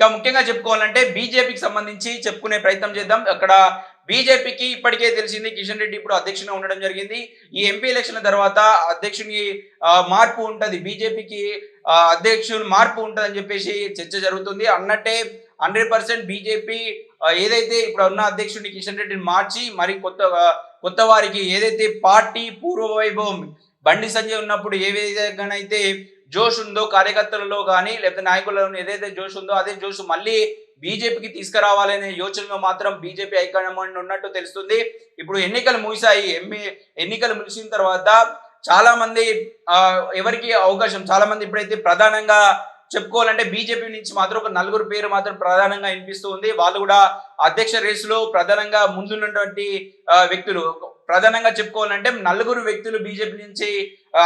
ఇంకా ముఖ్యంగా చెప్పుకోవాలంటే బీజేపీకి సంబంధించి చెప్పుకునే ప్రయత్నం చేద్దాం. అక్కడ బీజేపీకి ఇప్పటికే తెలిసింది కిషన్ రెడ్డి ఇప్పుడు అధ్యక్షునిగా ఉండడం జరిగింది. ఈ ఎంపీ ఎలక్షన్ తర్వాత అధ్యక్షుని మార్పు ఉంటుంది. బీజేపీకి అధ్యక్షుడు మార్పు ఉంటుందని చెప్పేసి చర్చ జరుగుతుంది. అన్నట్టే హండ్రెడ్ పర్సెంట్ బీజేపీ ఏదైతే ఇప్పుడు ఉన్న అధ్యక్షుడిని కిషన్ రెడ్డిని మార్చి మరి కొత్త కొత్త వారికి ఏదైతే పార్టీ పూర్వ వైభవం బండి సంజయ్ ఉన్నప్పుడు ఏ విధంగానైతే జోష్ ఉందో కార్యకర్తలలో కానీ లేకపోతే నాయకులలో ఏదైతే జోష్ ఉందో అదే జోష్ మళ్ళీ బీజేపీకి తీసుకురావాలనే యోచనలో మాత్రం బీజేపీ హైకమాండ్ ఉన్నట్టు తెలుస్తుంది. ఇప్పుడు ఎన్నికలు ముగిశాయి. ఎంఏ ఎన్నికలు ముగిసిన తర్వాత చాలా మంది ఎవరికి అవకాశం చాలా మంది ఇప్పుడైతే ప్రధానంగా చెప్పుకోవాలంటే బీజేపీ నుంచి మాత్రం ఒక నలుగురు పేరు మాత్రం ప్రధానంగా వినిపిస్తూ ఉంది. వాళ్ళు కూడా అధ్యక్ష రేసులో ప్రధానంగా ముందున్నటువంటి వ్యక్తులు. ప్రధానంగా చెప్పుకోవాలంటే నలుగురు వ్యక్తులు బీజేపీ నుంచి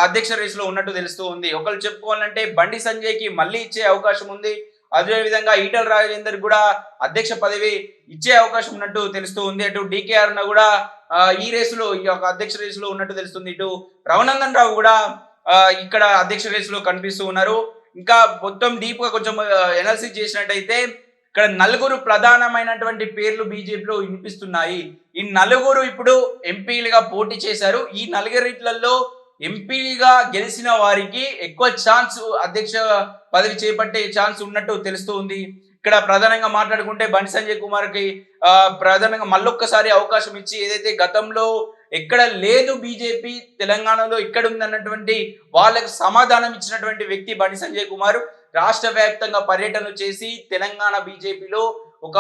అధ్యక్ష రేసులో ఉన్నట్టు తెలుస్తూ ఉంది. ఒకరు చెప్పుకోవాలంటే బండి సంజయ్కి మళ్ళీ ఇచ్చే అవకాశం ఉంది. అదే విధంగా ఈటల రాజేందర్ కూడా అధ్యక్ష పదవి ఇచ్చే అవకాశం ఉన్నట్టు తెలుస్తూ ఉంది. అటు డికేఆర్ కూడా ఈ రేసులో ఈ యొక్క అధ్యక్ష రేసులో ఉన్నట్టు తెలుస్తుంది. ఇటు రవనందన్ రావు కూడా ఇక్కడ అధ్యక్ష రేసులో కనిపిస్తూ ఉన్నారు. ఇంకా మొత్తం డీప్గా కొంచెం ఎనాలిసిస్ చేసినట్టయితే ఇక్కడ నలుగురు ప్రధానమైనటువంటి పేర్లు బీజేపీలో వినిపిస్తున్నాయి. ఈ నలుగురు ఇప్పుడు ఎంపీలుగా పోటీ చేశారు. ఈ నలుగురిట్లలో ఎంపీగా గెలిచిన వారికి ఎక్కువ ఛాన్స్ అధ్యక్ష పదవి చేపట్టే ఛాన్స్ ఉన్నట్టు తెలుస్తూ ఉంది ఇక్కడ ప్రధానంగా మాట్లాడుకుంటే బండి సంజయ్ కుమార్కి ఆ, ప్రధానంగా మళ్ళొక్కసారి అవకాశం ఇచ్చి ఏదైతే గతంలో ఎక్కడ లేదు బీజేపీ తెలంగాణలో ఇక్కడ ఉంది అన్నటువంటి సమాధానం ఇచ్చినటువంటి వ్యక్తి బండి సంజయ్ కుమార్. రాష్ట్ర వ్యాప్తంగా పర్యటనలు చేసి తెలంగాణ బీజేపీలో ఒక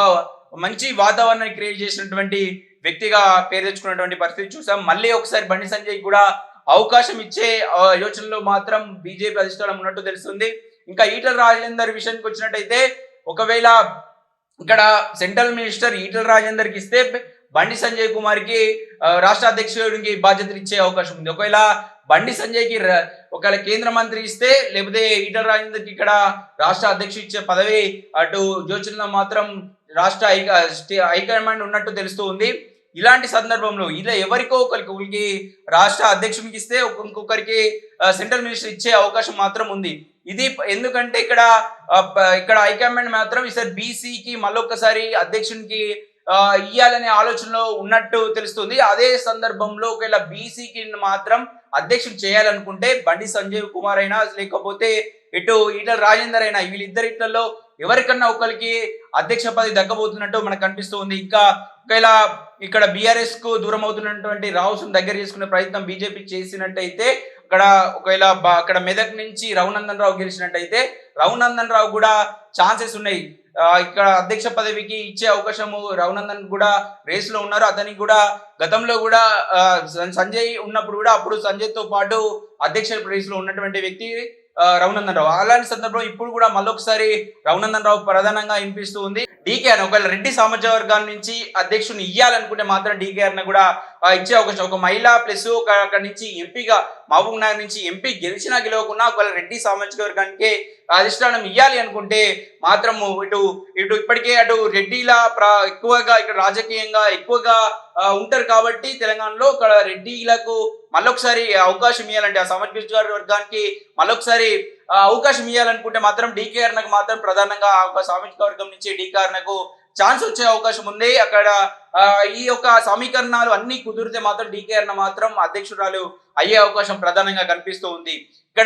మంచి వాతావరణాన్ని క్రియేట్ చేసినటువంటి వ్యక్తిగా పేరు తెచ్చుకున్నటువంటి పరిస్థితి చూసాం. మళ్ళీ ఒకసారి బండి సంజయ్ కూడా అవకాశం ఇచ్చే యోచనలో మాత్రం బీజేపీ అధిష్టానం ఉన్నట్టు తెలుస్తుంది. ఇంకా ఈటల రాజేందర్ విషయానికి వచ్చినట్టయితే ఒకవేళ ఇక్కడ సెంట్రల్ మినిస్టర్ ఈటల రాజేందర్కి ఇస్తే బండి సంజయ్ కుమార్కి రాష్ట్ర అధ్యక్షుడికి బాధ్యతలు ఇచ్చే అవకాశం ఉంది. ఒకవేళ బండి సంజయ్కి ఒకవేళ కేంద్ర మంత్రి ఇస్తే లేకపోతే ఈటల రాజేందర్కి ఇక్కడ రాష్ట్ర అధ్యక్షుడు ఇచ్చే పదవి అటు యోచనలో మాత్రం రాష్ట్ర హై స్టే- హైకమాండ్ ఉన్నట్టు తెలుస్తూ ఉంది. ఇలాంటి సందర్భంలో ఇలా ఎవరికో ఒకరికి ఒకరికి రాష్ట్ర అధ్యక్షునికి ఇస్తే ఇంకొకరికి సెంట్రల్ మినిస్టర్ ఇచ్చే అవకాశం మాత్రం ఉంది. ఇది ఎందుకంటే ఇక్కడ ఇక్కడ హైకమాండ్ మాత్రం ఈసారి బీసీకి మళ్ళొక్కసారి అధ్యక్షునికి ఇవ్వాలనే ఆలోచనలో ఉన్నట్టు తెలుస్తుంది. అదే సందర్భంలో ఒకవేళ బీసీకి మాత్రం అధ్యక్షుడు చేయాలనుకుంటే బండి సంజయ్ కుమార్ అయినా లేకపోతే ఇటు ఈటల రాజేందర్ అయినా వీళ్ళిద్దరిట్లలో ఎవరికన్నా ఒకరికి అధ్యక్ష పదవి దక్కబోతున్నట్టు మనకు కనిపిస్తూ ఉంది. ఇంకా ఒకవేళ ఇక్కడ బీఆర్ఎస్కు దూరం అవుతున్నటువంటి రావుసును దగ్గర చేసుకునే ప్రయత్నం బీజేపీ చేసినట్టయితే అక్కడ ఒకవేళ అక్కడ మెదక్ నుంచి రఘునందన్ రావు గెలిచినట్టయితే రఘునందన్ రావు కూడా ఛాన్సెస్ ఉన్నాయి. ఇక్కడ అధ్యక్ష పదవికి ఇచ్చే అవకాశము రఘునందన్ కూడా రేస్లో ఉన్నారు. అతనికి కూడా గతంలో కూడా సంజయ్ ఉన్నప్పుడు కూడా అప్పుడు సంజయ్తో పాటు అధ్యక్ష రేస్లో ఉన్నటువంటి వ్యక్తి రఘునందన్ రావు. అలాంటి సందర్భంలో ఇప్పుడు కూడా మళ్ళొకసారి రఘునందన్ రావు ప్రధానంగా వినిపిస్తూ ఉంది. డీకేఆర్ ఒకవేళ రెడ్డి సామాజిక వర్గాల నుంచి అధ్యక్షుని ఇయ్యాలనుకుంటే మాత్రం డీకేఆర్ కూడా ఇచ్చే అవకాశం. ఒక మహిళ ప్లస్ ఒక అక్కడ నుంచి ఎంపీగా మహబూబ్ నగర్ నుంచి ఎంపీ గెలిచినా గెలవకుండా ఒకవేళ రెడ్డి సామాజిక వర్గానికి అధిష్టానం ఇవ్వాలి అనుకుంటే మాత్రము ఇటు ఇటు ఇప్పటికే అటు రెడ్డిల ప్రా ఎక్కువగా ఇక్కడ రాజకీయంగా ఎక్కువగా ఉంటారు కాబట్టి తెలంగాణలో ఇక్కడ రెడ్డిలకు మళ్ళొకసారి అవకాశం ఇవ్వాలంటే ఆ సామాజిక వర్గానికి మళ్ళొకసారి అవకాశం ఇవ్వాలనుకుంటే మాత్రం డీకేఆర్ మాత్రం ప్రధానంగా ఒక సామాజిక వర్గం నుంచి డీకేఆర్ నాకు ఛాన్స్ వచ్చే అవకాశం ఉంది. అక్కడ ఈ యొక్క సమీకరణాలు అన్ని కుదిరితే మాత్రం డీకేఆర్ మాత్రం అధ్యక్షురాలు అయ్యే అవకాశం ప్రధానంగా కనిపిస్తూ ఉంది. ఇక్కడ